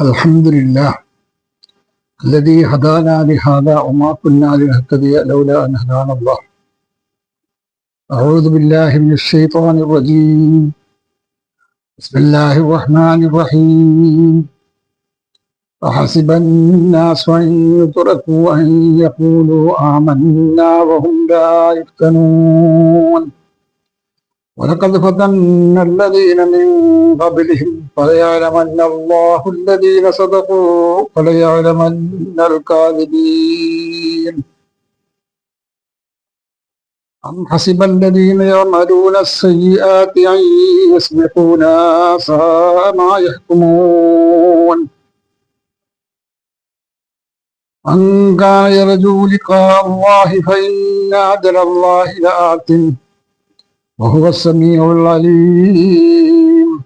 الحمد لله الذي هدانا لهذا وما كنا لنهتدي لولا أن هدانا الله. أعوذ بالله من الشيطان الرجيم. بسم الله الرحمن الرحيم. فحسب الناس أن يتركوا أن يقولوا آمنا وهم لا يفتنون. ولقد فتنا الذين من قبلهم فليعلمن الله الذين صدقوا وليعلمن الكاذبين. أم حسب الذين يعملون السيئات أن يسبقونا ساء ما يحكمون. من كان يرجو لقاء الله فإن أجل الله لآت وهو السميع العليم.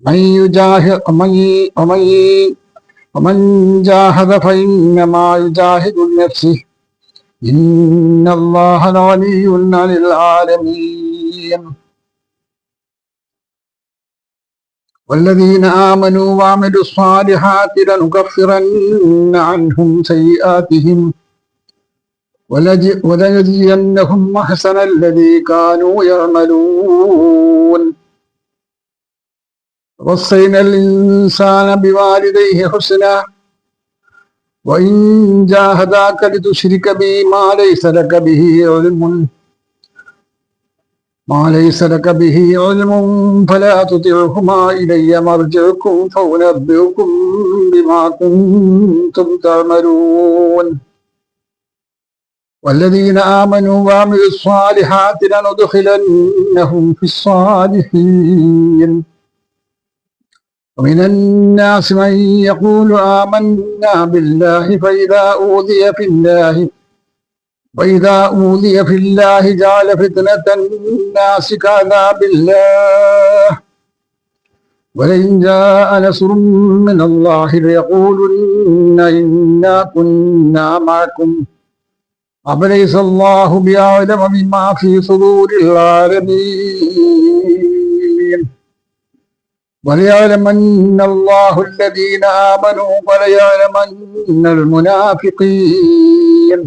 من يجاهد ومن ومن ومن جاهد فإنما يجاهد لنفسه إن الله لغني عن العالمين. والذين آمنوا وعملوا الصالحات لنكفرن عنهم سيئاتهم. ولنجزينهم أحسن الذي كانوا يعملون. وصينا الإنسان بوالديه حسنا وإن جاهداك لتشرك بي ما ليس لك به علم. ما ليس لك به علم فلا تطعهما إلي مرجعكم فأنبئكم بما كنتم تعملون. والذين آمنوا وعملوا الصالحات لندخلنهم في الصالحين. ومن الناس من يقول آمنا بالله فإذا أوذي في الله وإذا أوذي في الله جعل فتنة الناس كعذاب الله. ولئن جاء نصر من الله ليقولن إنا كنا معكم. أفليس الله بأعلم بما في صدور العالمين وليعلمن الله الذين آمنوا وليعلمن المنافقين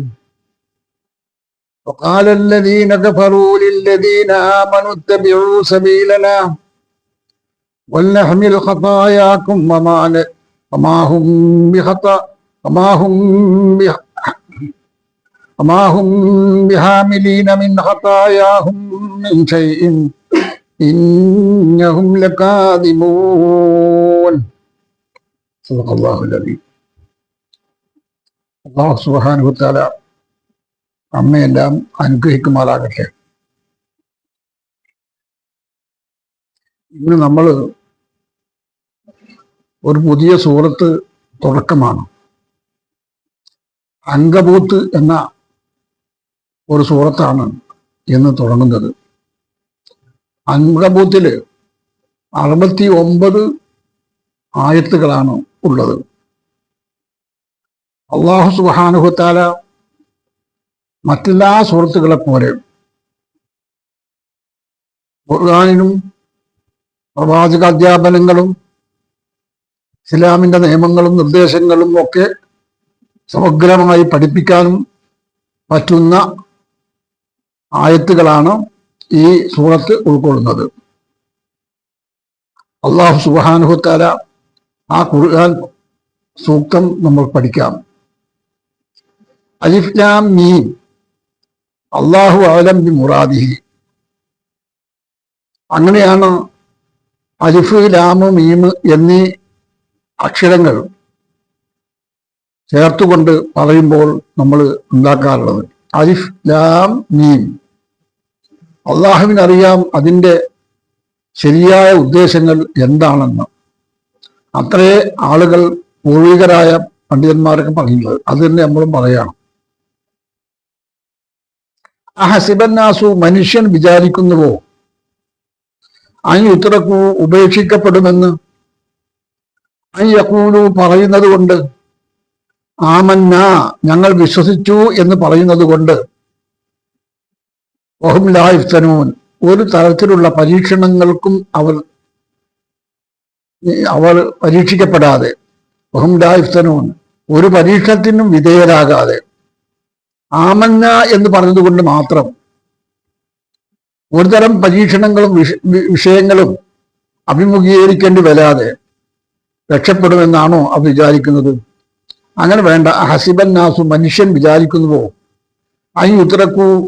وقال الذين كفروا للذين آمنوا اتبعوا سبيلنا ولنحمل خطاياكم وما ن- وما هم بخطأ وما هم بخ وما هم بحاملين من خطاياهم من شيء إنهم لكاذبون صدق الله العظيم അള്ളാഹു സുബ്ഹാനഹു തആല അമ്മയെല്ലാം അനുഗ്രഹിക്കുമാറാകട്ടെ ഇന്ന് നമ്മൾ ഒരു പുതിയ സൂറത്ത് തുടക്കമാണ് അങ്കബൂത്ത് എന്ന ഒരു സൂറത്താണ് എന്ന് തുടങ്ങുന്നത്. അങ്കബൂത്തിൽ അറുപത്തി ഒമ്പത് ആയത്തുകളാണ് ഉള്ളത്. അള്ളാഹു സുബാനുഹത്താല മറ്റെല്ലാ സുഹൃത്തുക്കളെ പോലെ ഖുർആാനിനും പ്രവാചക അധ്യാപനങ്ങളും ഇസ്ലാമിന്റെ നിയമങ്ങളും നിർദ്ദേശങ്ങളും ഒക്കെ സമഗ്രമായി പഠിപ്പിക്കാനും പറ്റുന്ന ആയത്തുകളാണ് ഈ സൂറത്ത് ഉൾക്കൊള്ളുന്നത്. അള്ളാഹു സുബാനുഹത്താല ആ ഖുർആൻ സൂക്തം നമ്മൾ പഠിക്കാം. അലിഫ്ലാം മീൻ അള്ളാഹു അലം ബി മുറാദിഹി. അങ്ങനെയാണ് അലിഫ് ലാമ് മീമ് എന്നീ അക്ഷരങ്ങൾ ചേർത്തുകൊണ്ട് പറയുമ്പോൾ നമ്മൾ ഉണ്ടാക്കാറുള്ളത്. അലിഫ് ലാം മീം. അള്ളാഹുവിനറിയാം അതിന്റെ ശരിയായ ഉദ്ദേശങ്ങൾ എന്താണെന്ന്. അത്രേ ആളുകൾ പൂർവികരായ പണ്ഡിതന്മാരൊക്കെ പറയുന്നത്. അത് തന്നെ നമ്മളും പറയണം. ആ ഹസിബന്നാസു മനുഷ്യൻ വിചാരിക്കുന്നുവോ? അനി ഉത്തരക്കു ഉപേക്ഷിക്കപ്പെടുമെന്ന്. അയ്യക്കൂലു പറയുന്നത് കൊണ്ട് ആമന്ന ഞങ്ങൾ വിശ്വസിച്ചു എന്ന് പറയുന്നത് കൊണ്ട് വഹും ലായിഫ്തനൂൻ ഒരു തരത്തിലുള്ള പരീക്ഷണങ്ങൾക്കും അവർ അവർ പരീക്ഷിക്കപ്പെടാതെ ബഹുംഡായുസ്തനവും ഒരു പരീക്ഷണത്തിനും വിധേയരാകാതെ ആമന്ന എന്ന് പറഞ്ഞതുകൊണ്ട് മാത്രം ഒരുതരം പരീക്ഷണങ്ങളും വിഷയങ്ങളും അഭിമുഖീകരിക്കേണ്ടി വരാതെ രക്ഷപ്പെടുമെന്നാണോ അവർ വിചാരിക്കുന്നത്? അങ്ങനെ വേണ്ട. ഹസിബൻ നാസു മനുഷ്യൻ വിചാരിക്കുന്നുവോ? അയി ഉത്തരക്കൂ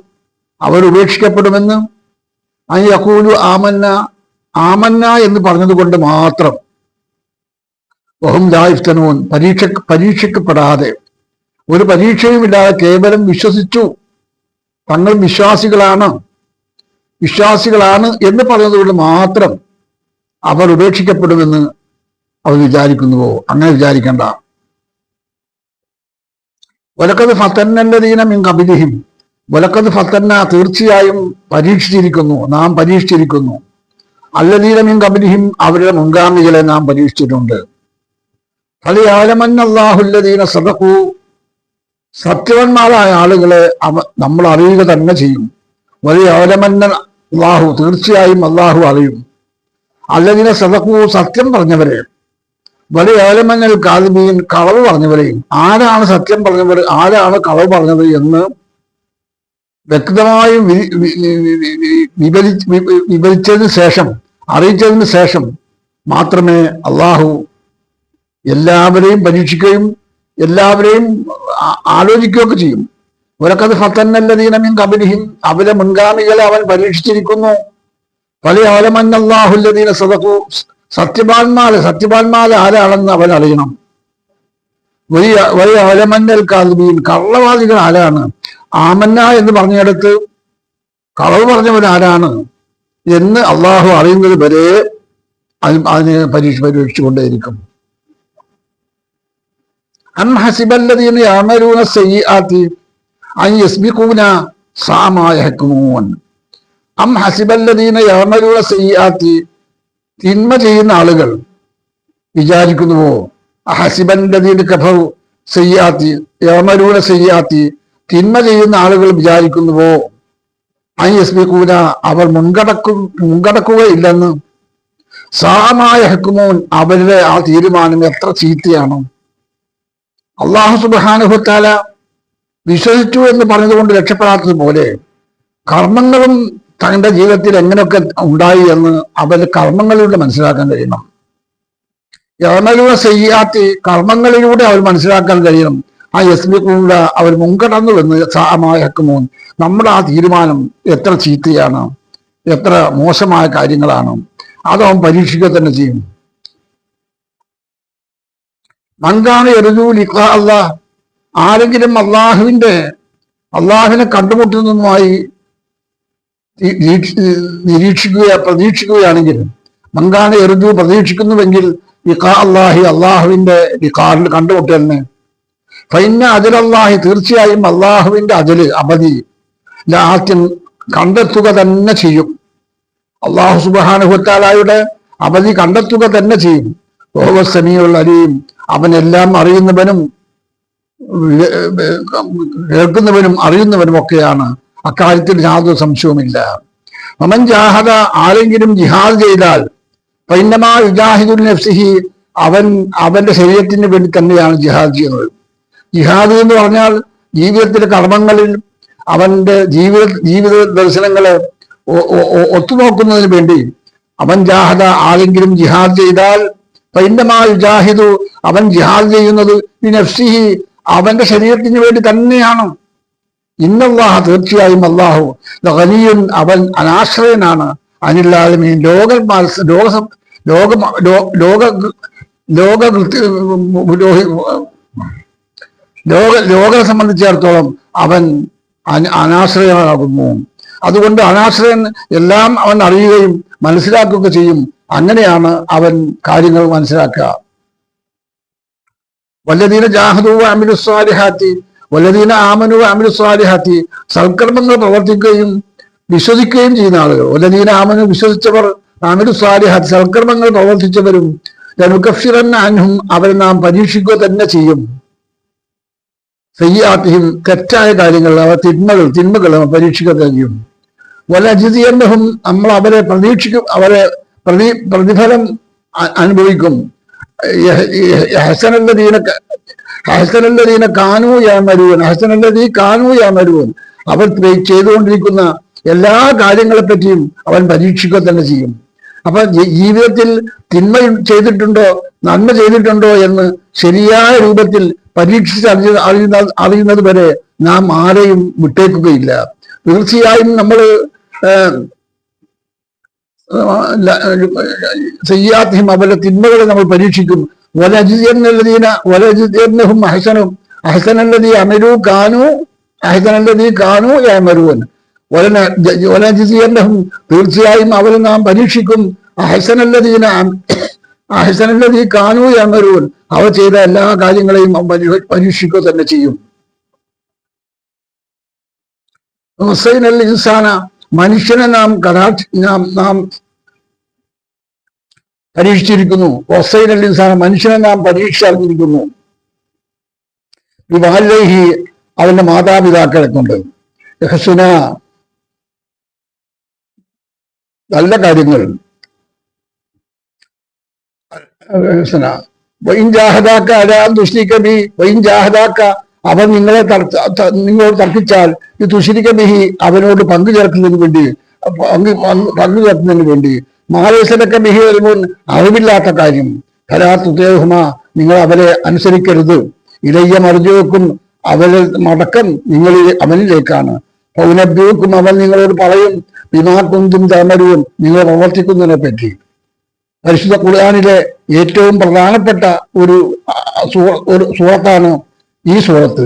അവർ ഉപേക്ഷിക്കപ്പെടുമെന്ന്? അയി അക്കൂലു ആമന്ന ആമന്ന എന്ന് പറഞ്ഞതുകൊണ്ട് മാത്രം. വഹും ലായിഫ്തനോൻ പരീക്ഷ പരീക്ഷിക്കപ്പെടാതെ. ഒരു പരീക്ഷയുമില്ലാതെ കേവലം വിശ്വസിച്ചു. തങ്ങൾ വിശ്വാസികളാണ്. വിശ്വാസികളാണ് എന്ന് പറഞ്ഞതുകൊണ്ട് മാത്രം അവർ ഉപേക്ഷിക്കപ്പെടുമെന്ന് അവർ വിചാരിക്കുന്നുവോ? അങ്ങനെ വിചാരിക്കണ്ട. വലക്കത് ഫത്തന്നല്ലതീന മിൻ കബിലിഹിം ഒലക്കത് ഫത്തന്ന തീർച്ചയായും പരീക്ഷിച്ചിരിക്കുന്നു. നാം പരീക്ഷിച്ചിരിക്കുന്നു. അല്ലതീന മിൻ കബിലിഹിം അവരുടെ മുൻഗാമികളെ നാം പരീക്ഷിച്ചിട്ടുണ്ട്. ഫലിയാലമന്നല്ലാഹുല്ലദീന സദഖു സത്യവന്മാരായ ആളുകളെ അവ നമ്മൾ അറിയുക തന്നെ ചെയ്യും. വലിയ ആലമന്ന അള്ളാഹു തീർച്ചയായും അള്ളാഹു അറിയും. അല്ലതിനെ സദക്കു സത്യം പറഞ്ഞവരെ. വലിയ ആലമന്നൽ കാലിമീൻ കളവ് പറഞ്ഞവരെയും ആരാണ് സത്യം പറഞ്ഞവർ ആരാണ് കളവ് പറഞ്ഞത് എന്ന് വ്യക്തമായും വിവരിച്ചതിന് ശേഷം അറിയിച്ചതിന് ശേഷം മാത്രമേ അള്ളാഹു എല്ലാവരെയും പരീക്ഷിക്കുകയും എല്ലാവരെയും ആലോചിക്കുകയൊക്കെ ചെയ്യും. ഒരക്കത് ഫത്തന്നല്ലതീനമിൻ കബലിഹിം അവരെ മുൻഗാമികളെ അവൻ പരീക്ഷിച്ചിരിക്കുന്നു. പല ആലമന്നല്ലാഹുല്ലദീന സദഖു സത്യവാന്മാര് സത്യവാന്മാര് ആരാണെന്ന് അവൻ അറിയണം. വലിയ വലിയ അവലമന്നൽ കാൽബീൻ കള്ളവാദികൾ ആരാണ്? ആമന്ന എന്ന് പറഞ്ഞിടത്ത് കളവ് പറഞ്ഞവൻ ആരാണ് എന്ന് അള്ളാഹു അറിയുന്നത് വരെ അതിന് പരീക്ഷ പരീക്ഷിച്ചുകൊണ്ടേയിരിക്കും. അം ഹസിബല്ലദീന യഅമലൂന സയ്യിആത്തി അൻ യസ്ബിഖൂന സാമാ യഹ്കുമൂൻ. അം ഹസിബല്ലദീന യഅമലൂന സയ്യിആത്തി തിന്മ ചെയ്യുന്ന ആളുകൾ വിചാരിക്കുന്നുവോ? അഹസിബന്റെ കഫറു സയ്യാത്തി യമരൂന സയ്യാത്തി തിന്മ ചെയ്യുന്ന ആളുകൾ വിചാരിക്കുന്നുവോ? ഐ എസ് ബി കൂന അവർ മുൻകടക്കും മുൻകടക്കുകയില്ലെന്ന്. സാമായ ഹക്കുമോൻ അവരുടെ ആ തീരുമാനം എത്ര ചീത്തയാണ്. അള്ളാഹു സുബാനുഭത്താല വിശ്വസിച്ചു എന്ന് പറഞ്ഞതുകൊണ്ട് രക്ഷപ്പെടാത്തത് പോലെ കർമ്മങ്ങളും തന്റെ ജീവിതത്തിൽ എങ്ങനെയൊക്കെ ഉണ്ടായി എന്ന് അവരുടെ കർമ്മങ്ങളിലൂടെ മനസ്സിലാക്കാൻ കഴിയണം. യമലൂടെ ചെയ്യാത്തി കർമ്മങ്ങളിലൂടെ അവർ മനസ്സിലാക്കാൻ കഴിയണം. ആ യസ്മിക്കൂടെ അവർ മുൻകടന്നു എന്ന് സാമായ ഹക്കുമോൻ നമ്മുടെ ആ തീരുമാനം എത്ര ചീത്തയാണ് എത്ര മോശമായ കാര്യങ്ങളാണ് അതവൻ പരീക്ഷിക്കുക തന്നെ ചെയ്യും. മങ്കാണ് എറുജു ലിഖ അള്ളാഹ് ആരെങ്കിലും അള്ളാഹുവിന്റെ അള്ളാഹുവിനെ കണ്ടുമുട്ടുന്നതുമായി നിരീക്ഷിക്കുക പ്രതീക്ഷിക്കുകയാണെങ്കിൽ മങ്കാണ് എറിഞ്ഞു പ്രതീക്ഷിക്കുന്നുവെങ്കിൽ ഇഖാ അള്ളാഹി അള്ളാഹുവിന്റെ ഇഖാറിൽ കണ്ടുമുട്ടലിന്. ഫൈന അജലല്ലാഹി തീർച്ചയായും അള്ളാഹുവിന്റെ അജൽ അവധി ലാത്യം കണ്ടെത്തുക തന്നെ ചെയ്യും. അള്ളാഹു സുബാനുഹത്താലായുടെ അവധി കണ്ടെത്തുക തന്നെ ചെയ്യും. ഓവ അരിയും അവനെല്ലാം അറിയുന്നവനും കേൾക്കുന്നവനും അറിയുന്നവനും ഒക്കെയാണ് അക്കാര്യത്തിൽ യാതൊരു സംശയവുമില്ല. മമൻ ജാഹദ ആരെങ്കിലും ജിഹാദ് ചെയ്താൽ പൈന്നമാ യുജാഹിദുൽ നഫ്സിഹി അവൻ അവന്റെ ശരീരത്തിന് വേണ്ടി തന്നെയാണ് ജിഹാദ് ചെയ്യുന്നത്. ജിഹാദ് എന്ന് പറഞ്ഞാൽ ജീവിതത്തിലെ കർമ്മങ്ങളിൽ അവന്റെ ജീവിത ജീവിത ദർശനങ്ങളെ ഒത്തുനോക്കുന്നതിന് വേണ്ടി അവൻ ജാഹദ ആരെങ്കിലും ജിഹാദ് ചെയ്താൽ പൈന്നമാ യുജാഹിദു അവൻ ജിഹാദ് ചെയ്യുന്നത് നഫ്സിഹി അവന്റെ ശരീരത്തിന് വേണ്ടി തന്നെയാണ്. ഇന്നല്ലാഹ തീർച്ചയായും അള്ളാഹു ഖനിയുൻ അവൻ അനാശ്രയനാണ്. അനില്ലാതെ ലോക ലോക ലോക ലോക ലോക ലോക ലോകത്തെ സംബന്ധിച്ചിടത്തോളം അവൻ അനാശ്രയനാകുന്നു. അതുകൊണ്ട് അനാശ്രയൻ എല്ലാം അവൻ അറിയുകയും മനസ്സിലാക്കുകയൊക്കെ ചെയ്യും. അങ്ങനെയാണ് അവൻ കാര്യങ്ങൾ മനസ്സിലാക്കുക. വല്ലതീന ജാഹദു അമിലു സ്വാലിഹാത്തി വല്ലതീന ആമനു അമിനു സ്വാലിഹാത്തി സൽക്കർമ്മങ്ങൾ പ്രവർത്തിക്കുകയും വിശ്വസിക്കുകയും ചെയ്യുന്ന ആളുകൾ. വല്ലതീന ആമനു വിശ്വസിച്ചവർ അമിനു സ്വാലിഹാത്തി സൽക്കർമ്മങ്ങൾ പ്രവർത്തിച്ചവരും ലനുക്കഫിറന്ന അൻഹും അവരെ നാം പരീക്ഷിക്കുക തന്നെ ചെയ്യും. സയ്യാത്തിയും തെറ്റായ കാര്യങ്ങൾ അവർ തിന്മകൾ തിന്മകൾ അവർ പരീക്ഷിക്കുക തന്നെ ചെയ്യും. വല അജിതിയന്നഹും നമ്മൾ അവരെ പ്രതീക്ഷിക്കും അവരെ പ്രതി പ്രതിഫലം അനുഭവിക്കും. അനുഭവിക്കും ഹസനല്ലദീന ഹസനല്ലദീന കാനു യാമരുവൻ ഹസനല്ലദീ കാനു യാമരുവൻ അവർ ചെയ്തുകൊണ്ടിരിക്കുന്ന എല്ലാ കാര്യങ്ങളെ പറ്റിയും അവൻ പരീക്ഷിക്കുക തന്നെ ചെയ്യും. അപ്പൊ ജീവിതത്തിൽ തിന്മ ചെയ്തിട്ടുണ്ടോ നന്മ ചെയ്തിട്ടുണ്ടോ എന്ന് ശരിയായ രൂപത്തിൽ പരീക്ഷിച്ച് അറിഞ്ഞ അറിയുന്ന അറിയുന്നത് വരെ നാം ആരെയും വിട്ടേക്കുകയില്ല. തീർച്ചയായും നമ്മൾ സയ്യാത്തിയും അവരുടെ തിന്മകളെ നമ്മൾ പരീക്ഷിക്കും. വലജിയന്നഹും തീർച്ചയായും അവരെ നാം പരീക്ഷിക്കും. അഹസനല്ലതീന അഹസനല്ലതീ കാനു യമരുവൻ അവ ചെയ്ത എല്ലാ കാര്യങ്ങളെയും പരീക്ഷിക്കുക തന്നെ ചെയ്യും. ഇൻസാന മനുഷ്യനെ നാം കടാക്ഷ നാം നാം പരീക്ഷിച്ചിരിക്കുന്നു. ഇൻസാന മനുഷ്യനെ നാം പരീക്ഷിച്ചിരിക്കുന്നു വിവാഹി അവന്റെ മാതാപിതാക്കളെ കൊണ്ട് ഹസുന നല്ല കാര്യങ്ങൾ. അവൻ നിങ്ങളെ നിങ്ങളോട് തർക്കിച്ചാൽ ഈ തുഷിരിക്കബിഹി അവനോട് പങ്കു ചേർക്കുന്നതിന് വേണ്ടി പങ്കു ചേർക്കുന്നതിന് വേണ്ടി മാലേശനൊക്കെ ബിഹി വരുമ്പോൾ അറിവില്ലാത്ത കാര്യം. കലാത്തുദേഹുമ നിങ്ങൾ അവരെ അനുസരിക്കരുത്. ഇലയ്യ മറിഞ്ഞുവെക്കും അവരെ മടക്കം നിങ്ങളിൽ അവനിലേക്കാണ്. പൗനഭ്യൂക്കും അവൻ നിങ്ങളോട് പറയും വിമാക്കുന്തും തമരുവും നിങ്ങൾ പ്രവർത്തിക്കുന്നതിനെ പറ്റി പരിശുദ്ധ ഖുർആാനിലെ ഏറ്റവും പ്രധാനപ്പെട്ട ഒരു ഒരു സൂറത്താണ് ഈ സൂറത്ത്.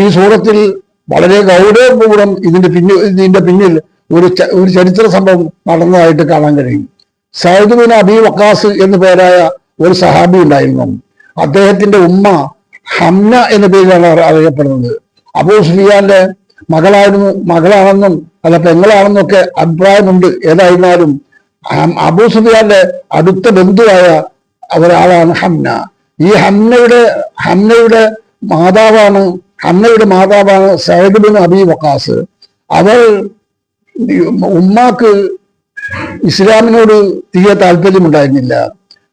ഈ സൂറത്തിൽ വളരെ ഗൗരവപൂർവം ഇതിന്റെ പിന്നിൽ ഇതിന്റെ പിന്നിൽ ഒരു ഒരു ചരിത്ര സംഭവം നടന്നതായിട്ട് കാണാൻ കഴിയും. ബിൻ അബി വക്കാസ് എന്നു പേരായ ഒരു സഹാബി ഉണ്ടായിരുന്നു. അദ്ദേഹത്തിന്റെ ഉമ്മ ഹംന എന്ന പേരിലാണ് അറി- അറിയപ്പെടുന്നത്. അബൂ സുഫിയാന്റെ മകളായിരുന്നു മകളാണെന്നും അല്ല പെങ്ങളാണെന്നും ഒക്കെ അഭിപ്രായമുണ്ട്. ഏതായിരുന്നാലും അബൂ സുഫിയാന്റെ അടുത്ത ബന്ധുവായ ഒരാളാണ് ഹംന. ഈ ഹംനയുടെ ഹംനയുടെ മാതാവാണ് ഹംനയുടെ മാതാവാണ് സൈദുബിൻ ബിൻ അബി വക്കാസ്. അവൾ ഈ ഉമ്മാക്ക് ഇസ്ലാമിനോട് തീരെ താല്പര്യമുണ്ടായിരുന്നില്ല.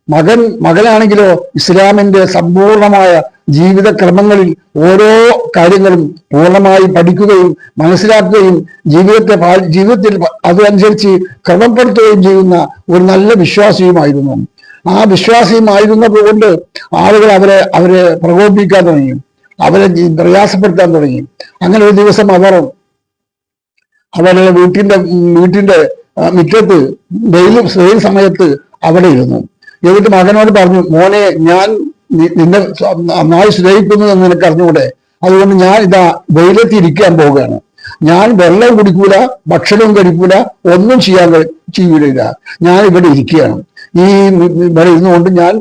മകൻ മകനാണെങ്കിലോ ഇസ്ലാമിന്റെ സമ്പൂർണമായ ജീവിത ക്രമങ്ങളിൽ ഓരോ കാര്യങ്ങളും പൂർണമായി പഠിക്കുകയും മനസ്സിലാക്കുകയും ജീവിതത്തെ ജീവിതത്തിൽ അതനുസരിച്ച് ക്രമപ്പെടുത്തുകയും ചെയ്യുന്ന ഒരു നല്ല വിശ്വാസിയുമായിരുന്നു. ആ വിശ്വാസിയുമായിരുന്നത് കൊണ്ട് ആളുകൾ അവരെ അവരെ പ്രകോപിപ്പിക്കാൻ തുടങ്ങി. അവരെ പ്രയാസപ്പെടുത്താൻ തുടങ്ങി. അങ്ങനെ ഒരു ദിവസം അവർ അവരുടെ വീട്ടിന്റെ വീട്ടിന്റെ മിറ്റത്ത് മുറ്റത്ത് വെയിൽ സമയത്ത് അവിടെ ഇരുന്നു. എന്നിട്ട് മകനോട് പറഞ്ഞു മോനെ ഞാൻ നിന്നെ നന്നായി സ്നേഹിക്കുന്നു എന്ന് നിനക്ക് അറിഞ്ഞൂടെ? അതുകൊണ്ട് ഞാൻ ഇതാ വെയിലത്ത് ഇരിക്കാൻ പോവുകയാണ്. ഞാൻ വെള്ളം കുടിക്കൂല ഭക്ഷണവും കഴിക്കൂല ഒന്നും ചെയ്യാൻ ചെയ്യില്ല ചെയ്യൂല ഞാൻ ഇവിടെ ഇരിക്കുകയാണ്. ഈ ഇവിടെ ഇരുന്നുകൊണ്ട് ഞാൻ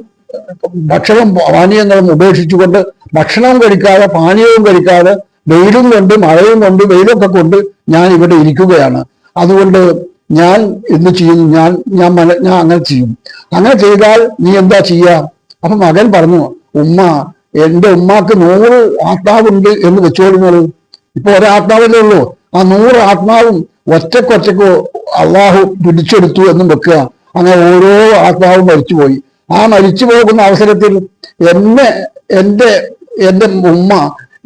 ഭക്ഷണം പാനീയങ്ങളും ഉപേക്ഷിച്ചുകൊണ്ട് ഭക്ഷണവും കഴിക്കാതെ പാനീയവും കഴിക്കാതെ വെയിലും കൊണ്ട് മഴയും കൊണ്ട് വെയിലൊക്കെ കൊണ്ട് ഞാൻ ഇവിടെ ഇരിക്കുകയാണ്. അതുകൊണ്ട് ഞാൻ എന്ത് ചെയ്യും? ഞാൻ ഞാൻ മല ഞാൻ അങ്ങനെ ചെയ്യും. അങ്ങനെ ചെയ്താൽ നീ എന്താ ചെയ്യാ? അപ്പൊ മകൻ പറഞ്ഞു ഉമ്മ എന്റെ ഉമ്മാക്ക് നൂറ് ആത്മാവുണ്ട് എന്ന് വെച്ചോളുന്നത് ഇപ്പൊ ഒരാത്മാവല്ലേ ഉള്ളൂ. ആ നൂറ് ആത്മാവും ഒറ്റക്കൊറ്റക്കോ അള്ളാഹു പിടിച്ചെടുത്തു എന്നും വെക്കുക. അങ്ങനെ ഓരോ ആത്മാവും മരിച്ചുപോയി. ആ മരിച്ചു പോകുന്ന അവസരത്തിൽ എന്നെ എന്റെ എന്റെ ഉമ്മ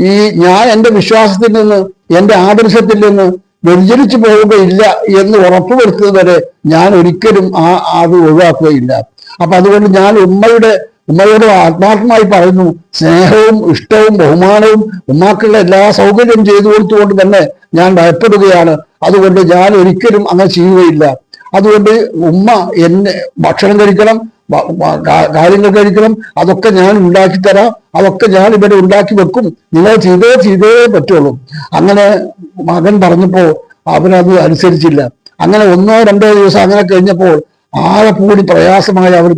ഈ ഞാൻ എന്റെ വിശ്വാസത്തിൽ നിന്ന് എന്റെ ആദർശത്തിൽ നിന്ന് വ്യതിചരിച്ചു പോവുകയില്ല എന്ന് ഉറപ്പുവരുത്തുന്നത് വരെ ഞാൻ ഒരിക്കലും ആ അത് ഒഴിവാക്കുകയില്ല. അപ്പൊ അതുകൊണ്ട് ഞാൻ ഉമ്മയുടെ ഉമ്മയോട് ആത്മാർത്ഥമായി പറയുന്നു സ്നേഹവും ഇഷ്ടവും ബഹുമാനവും ഉമ്മാക്കുള്ള എല്ലാ സൗകര്യം ചെയ്തു കൊടുത്തുകൊണ്ട് തന്നെ ഞാൻ ഭയപ്പെടുകയാണ്. അതുകൊണ്ട് ഞാൻ ഒരിക്കലും അങ്ങനെ ചെയ്യുകയില്ല. അതുകൊണ്ട് ഉമ്മ എന്നെ ഭക്ഷണം കഴിക്കണം വ- വ- കാ- കാര്യങ്ങൾ കഴിക്കണം. അതൊക്കെ ഞാൻ ഉണ്ടാക്കി തരാം. അതൊക്കെ ഞാൻ ഇവിടെ ഉണ്ടാക്കി വെക്കും. നിങ്ങൾ ചെയ്തേ ചെയ്തേ പറ്റുള്ളൂ. അങ്ങനെ മകൻ പറഞ്ഞപ്പോ അവനത് അനുസരിച്ചില്ല. അങ്ങനെ ഒന്നോ രണ്ടോ ദിവസം അങ്ങനെ കഴിഞ്ഞപ്പോൾ ആകെ കൂടി പ്രയാസമായി അവർ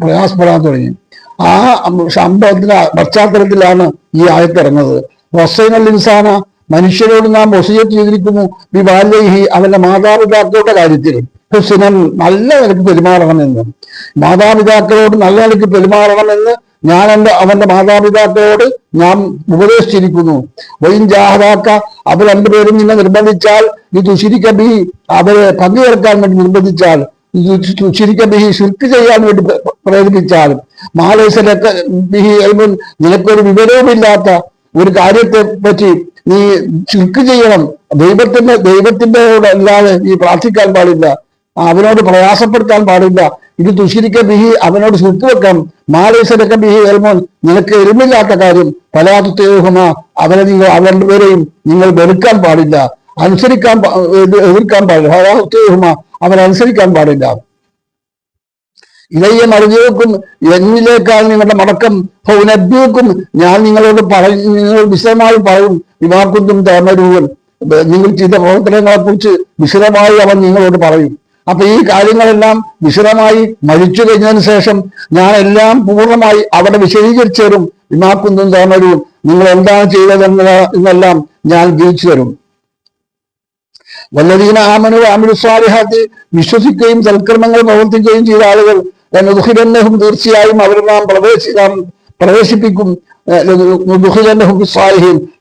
പ്രയാസപ്പെടാൻ തുടങ്ങി. ആ സംഭവത്തിന്റെ പശ്ചാത്തലത്തിലാണ് ഈ ആയത്തിറങ്ങുന്നത്. വസ്തുങ്ങൾ ഇൻസാന മനുഷ്യരോട് നാം വസീയത്ത് ചെയ്തിരിക്കുന്നു. വിവാലേഹി അവന്റെ മാതാപിതാക്കളുടെ കാര്യത്തിൽ ഹുസിനൻ നല്ല നിലയ്ക്ക് പെരുമാറണമെന്ന്. മാതാപിതാക്കളോട് നല്ല നിലയ്ക്ക് പെരുമാറണമെന്ന് ഞാൻ എന്റെ അവന്റെ മാതാപിതാക്കളോട് ഞാൻ ഉപദേശിച്ചിരിക്കുന്നു. വൈൻ ജാഹദാക്ക അവർ രണ്ടുപേരും നിന്നെ നിർബന്ധിച്ചാൽ നീ തുശിരിക്കബി അവരെ പങ്കുചേർക്കാൻ വേണ്ടി നിർബന്ധിച്ചാൽ ശരിക്കും ബിഹി ശുൽക്ക് ചെയ്യാൻ വേണ്ടി പ്രേരിപ്പിച്ചാൽ. എൽമുൻ നിനക്കൊരു വിവരവുമില്ലാത്ത ഒരു കാര്യത്തെ പറ്റി നീ ശുൽക്ക് ചെയ്യണം. ദൈവത്തിന്റെ ദൈവത്തിന്റെ അല്ലാതെ നീ പ്രാർത്ഥിക്കാൻ പാടില്ല. അവനോട് പ്രയാസപ്പെടുത്താൻ പാടില്ല. ഇത് തുഷിരിക്ക ബിഹി അവനോട് ശുൽക്ക് വെക്കാം മാലേശ്വരക്ക ബിഹി എൽമോൻ നിനക്ക് എരുമില്ലാത്ത കാര്യം. പലാത്തുത്തേഹുമ അവനെ നിങ്ങൾ അവരുടെ പേരെയും നിങ്ങൾ വെറുക്കാൻ പാടില്ല. അനുസരിക്കാൻ എതിർക്കാൻ പാടില്ല. പലാത്തുത്തേഹുമ അവനെ അനുസരിക്കാൻ പാടില്ല. ഇലയെ മറിഞ്ഞേക്കും എന്നിലേക്കാൾ നിങ്ങളുടെ മടക്കം. പൗനഭ്യക്കും ഞാൻ നിങ്ങളോട് പറയും നിങ്ങൾ വിശദമായി പറയും. വിവാക്കുന്തും തേമരൂവൻ നിങ്ങൾ ചെയ്ത പ്രവർത്തനങ്ങളെ കുറിച്ച് വിശദമായി അവൻ നിങ്ങളോട് പറയും. അപ്പൊ ഈ കാര്യങ്ങളെല്ലാം വിശദമായി മരിച്ചു കഴിഞ്ഞതിന് ശേഷം ഞാൻ എല്ലാം പൂർണമായി അവിടെ വിശദീകരിച്ചു തരും ഇമാക്കുന്നും തേമരൂവും നിങ്ങൾ എന്താണ് ചെയ്തതെന്ന് എന്നെല്ലാം ഞാൻ ജയിച്ചു തരും വല്ലതീന ആമനു അമിനു സ്വാലിഹാത്തി വിശ്വസിക്കുകയും സൽക്കർമ്മങ്ങൾ പ്രവർത്തിക്കുകയും ചെയ്ത ആളുകൾ ദുഹിരന്നഹും തീർച്ചയായും അവർ നാം പ്രവേശി നാം പ്രവേശിപ്പിക്കും.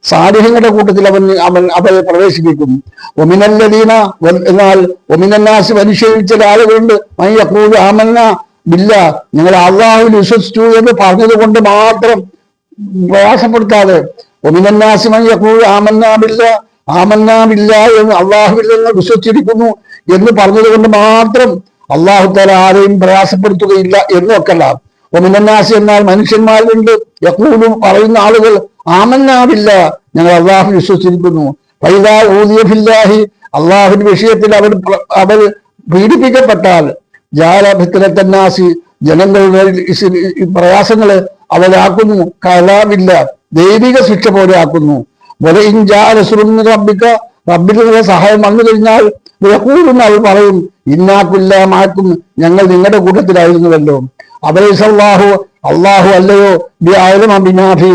സാലിഹ്യങ്ങളുടെ കൂട്ടത്തിൽ അവൻ അവൻ അവരെ പ്രവേശിപ്പിക്കും. ഒമിനല്ലദീന വൽ- എന്നാൽ ഒമിനന്നാസി മനുഷ്യരിൽ ആളുകളുണ്ട്. ആമന്ന ബില്ല. ഞങ്ങൾ അള്ളാഹുവിൽ വിശ്വസിച്ചു എന്ന് പറഞ്ഞത് കൊണ്ട് മാത്രം പ്രയാസപ്പെടുത്താതെ ഒമിനന്നാസി മയ്യക്കൂ ആമന്നാമില്ല ആമന്നാമില്ല എന്ന് അള്ളാഹുവിൽ വിശ്വസിച്ചിരിക്കുന്നു എന്ന് പറഞ്ഞത് കൊണ്ട് മാത്രം അള്ളാഹു തല ആരെയും പ്രയാസപ്പെടുത്തുകയില്ല എന്നൊക്കെല്ല ഒമിനന്നാസി എന്നാൽ മനുഷ്യന്മാരിലുണ്ട്. യക്കൂലും പറയുന്ന ആളുകൾ ആമന്നാവില്ല ഞങ്ങൾ അള്ളാഹു വിശ്വസിച്ചിരിക്കുന്നു. പൈതാ ഊതിയഫില്ലാഹി അള്ളാഹുവിന്റെ വിഷയത്തിൽ അവർ അവർ പീഡിപ്പിക്കപ്പെട്ടാൽ ജാലഭിത്തരത്തന്നാസി ജനങ്ങളുടെ പ്രയാസങ്ങൾ അവരാക്കുന്നു. കലാവില്ല ദൈവിക ശിക്ഷ പോലെ ആക്കുന്നു. റബ്ബിക്ക റബ്ബിന്റെ സഹായം വന്നു കഴിഞ്ഞാൽ വിളക്കൂടുന്ന അവർ പറയും ഇന്നാക്കുല്ല മാക്കും ഞങ്ങൾ നിങ്ങളുടെ കൂട്ടത്തിലായിരുന്നുവല്ലോ. അബലൈസല്ലാഹു അള്ളാഹു അല്ലയോ? ബി ബിനാഫി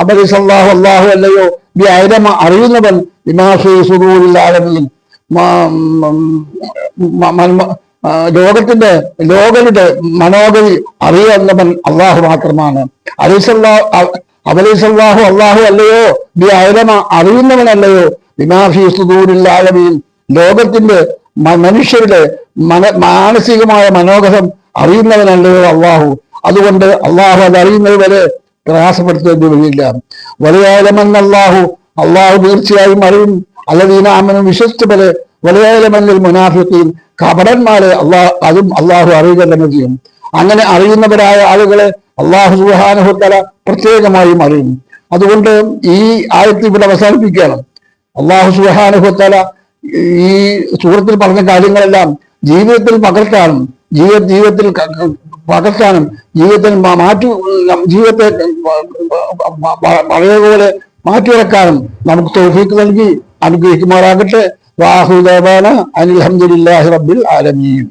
അബലൈസല്ലാഹു അള്ളാഹു അല്ലയോ? അറിയുന്നവൻ ലോകത്തിന്റെ ലോകരുടെ മനോഗതി അറിയുന്നവൻ അള്ളാഹു മാത്രമാണ്. അബലൈസല്ലാഹു അള്ളാഹു അല്ലയോ? ബി അയലമ അറിയുന്നവനല്ലയോ? ബിമാഫി സുദൂരില്ലാലമീൻ ലോകത്തിന്റെ മനുഷ്യരുടെ മന മാനസികമായ മനോഗതം അറിയുന്നവനല്ലയോ അള്ളാഹു. അതുകൊണ്ട് അള്ളാഹു അത് അറിയുന്നത് വരെ പ്രയാസപ്പെടുത്തേണ്ടി വരില്ല വലയാലമെന്ന അള്ളാഹു അള്ളാഹു തീർച്ചയായും അറിയും. അല്ലദീന അമ്മനും വിശ്വസിച്ചപോലെ വലയാലമെന്നിൽ മുനാഫിക്കുകയും കപടന്മാരെ അള്ളാഹ് അതും അള്ളാഹു അറിയുക തന്നെ ചെയ്യും. അങ്ങനെ അറിയുന്നവരായ ആളുകളെ അള്ളാഹു സുഹാനുഹത്തല പ്രത്യേകമായും അറിയും. അതുകൊണ്ട് ഈ ആയത്തിൽ ഇവിടെ അവസാനിപ്പിക്കണം അള്ളാഹു സുഹാനുഹത്തല ഈ സൂറത്തിൽ പറഞ്ഞ കാര്യങ്ങളെല്ലാം ജീവിതത്തിൽ പകർത്താനും ജീവ ജീവിതത്തിൽ പകർത്താനും ജീവിതത്തിൽ മാറ്റി ജീവിതത്തെ പഴയ പോലെ മാറ്റിയിറക്കാനും നമുക്ക് തോഫീക്ക് നൽകി അനുഗ്രഹിക്കുമാറാകട്ടെ. വാഹുദേവാന അനിൽഹമ്മദില്ലാഹി റബ്ബിൽ ആലമീൻ.